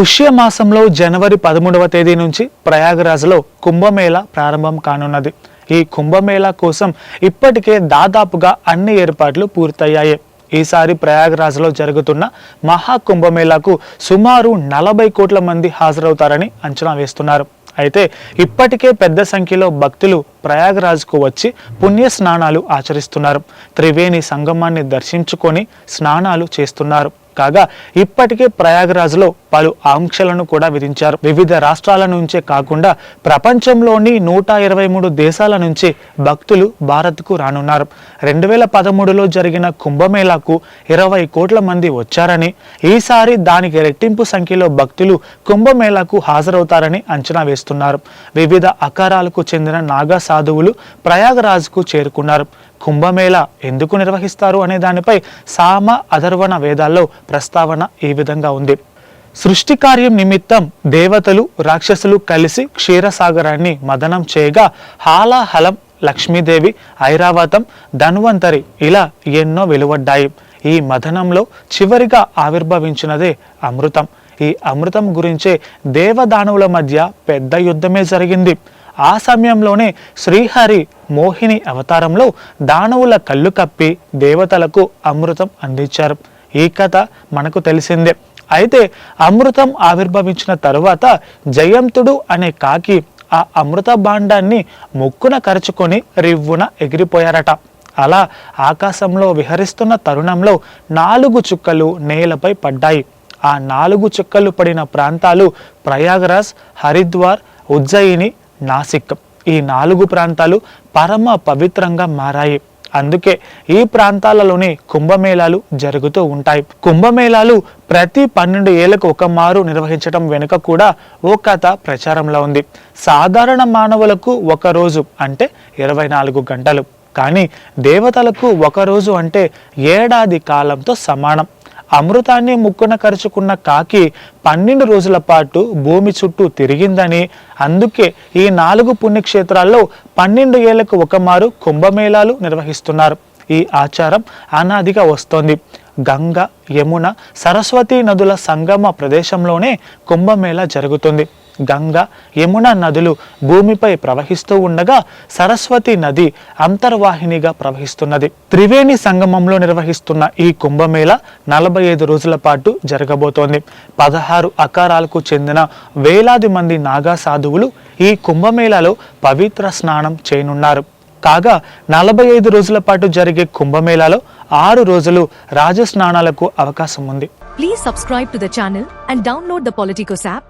పుష్యమాసంలో జనవరి పదమూడవ తేదీ నుంచి ప్రయాగరాజ్లో కుంభమేళా ప్రారంభం కానున్నది. ఈ కుంభమేళా కోసం ఇప్పటికే దాదాపుగా అన్ని ఏర్పాట్లు పూర్తయ్యాయి. ఈసారి ప్రయాగరాజ్లో జరుగుతున్న మహా కుంభమేళాకు సుమారు నలభై కోట్ల మంది హాజరవుతారని అంచనా వేస్తున్నారు. అయితే ఇప్పటికే పెద్ద సంఖ్యలో భక్తులు ప్రయాగరాజ్కు వచ్చి పుణ్య స్నానాలు ఆచరిస్తున్నారు. త్రివేణి సంగమాన్ని దర్శించుకొని స్నానాలు చేస్తున్నారు. కాగా ఇప్పటికే ప్రయాగరాజ్లో పలు ఆంక్షలను కూడా విధించారు. వివిధ రాష్ట్రాల నుంచే కాకుండా ప్రపంచంలోని నూట ఇరవై మూడు దేశాల నుంచి భక్తులు భారత్కు రానున్నారు. రెండు వేల పదమూడులో జరిగిన కుంభమేళాకు ఇరవై కోట్ల మంది వచ్చారని ఈసారి దానికి రెట్టింపు సంఖ్యలో భక్తులు కుంభమేళాకు హాజరవుతారని అంచనా వేస్తున్నారు. వివిధ అకారాలకు చెందిన నాగా సాధువులు ప్రయాగరాజ్కు చేరుకున్నారు. కుంభమేళా ఎందుకు నిర్వహిస్తారు అనే దానిపై సామ అధర్వణ వేదాల్లో ప్రస్తావన ఈ విధంగా ఉంది. సృష్టి కార్యం నిమిత్తం దేవతలు రాక్షసులు కలిసి క్షీరసాగరాన్ని మదనం చేయగా హాలాహలం లక్ష్మీదేవి ఐరావతం ధన్వంతరి ఇలా ఎన్నో వెలువడ్డాయి. ఈ మదనంలో చివరిగా ఆవిర్భవించినదే అమృతం. ఈ అమృతం గురించే దేవదానవుల మధ్య పెద్ద యుద్ధమే జరిగింది. ఆ సమయంలోనే శ్రీహరి మోహిని అవతారంలో దానవుల కళ్ళు కప్పి దేవతలకు అమృతం అందించారు. ఈ కథ మనకు తెలిసిందే. అయితే అమృతం ఆవిర్భవించిన తరువాత జయంతుడు అనే కాకి ఆ అమృత భాండాన్ని ముక్కున కరుచుకొని రివ్వున ఎగిరిపోయారట. అలా ఆకాశంలో విహరిస్తున్న తరుణంలో నాలుగు చుక్కలు నేలపై పడ్డాయి. ఆ నాలుగు చుక్కలు పడిన ప్రాంతాలు ప్రయాగరాజ్ హరిద్వార్ ఉజ్జయిని నాసిక్. ఈ నాలుగు ప్రాంతాలు పరమ పవిత్రంగా మారాయి. అందుకే ఈ ప్రాంతాలలోనే కుంభమేళాలు జరుగుతూ ఉంటాయి. కుంభమేళాలు ప్రతి పన్నెండు ఏళ్ళకు ఒక మారు నిర్వహించడం వెనుక కూడా ఓ కథ ప్రచారంలో ఉంది. సాధారణ మానవులకు ఒక రోజు అంటే ఇరవై నాలుగు గంటలు. కానీ దేవతలకు ఒక రోజు అంటే ఏడాది కాలంతో సమానం. అమృతాన్ని ముక్కున కరుచుకున్న కాకి పన్నెండు రోజుల పాటు భూమి చుట్టూ తిరిగిందని అందుకే ఈ నాలుగు పుణ్యక్షేత్రాల్లో పన్నెండు ఏళ్ళకు ఒకమారు కుంభమేళాలు నిర్వహిస్తున్నారు. ఈ ఆచారం అనాదిగా వస్తోంది. గంగ యమున సరస్వతి నదుల సంగమ ప్రదేశంలోనే కుంభమేళా జరుగుతుంది. గంగ యమున నదులు భూమిపై ప్రవహిస్తూ ఉండగా సరస్వతి నది అంతర్వాహినిగా ప్రవహిస్తున్నది. త్రివేణి సంగమంలో నిర్వహిస్తున్న ఈ కుంభమేళ నలభై ఐదు రోజుల పాటు జరగబోతోంది. పదహారు అకారాలకు చెందిన వేలాది మంది నాగా సాధువులు ఈ కుంభమేళాలో పవిత్ర స్నానం చేయనున్నారు. కాగా నలభై ఐదు రోజుల పాటు జరిగే కుంభమేళాలో ఆరు రోజులు రాజస్నానాలకు అవకాశం ఉంది. Please subscribe to the channel and download the Politicos app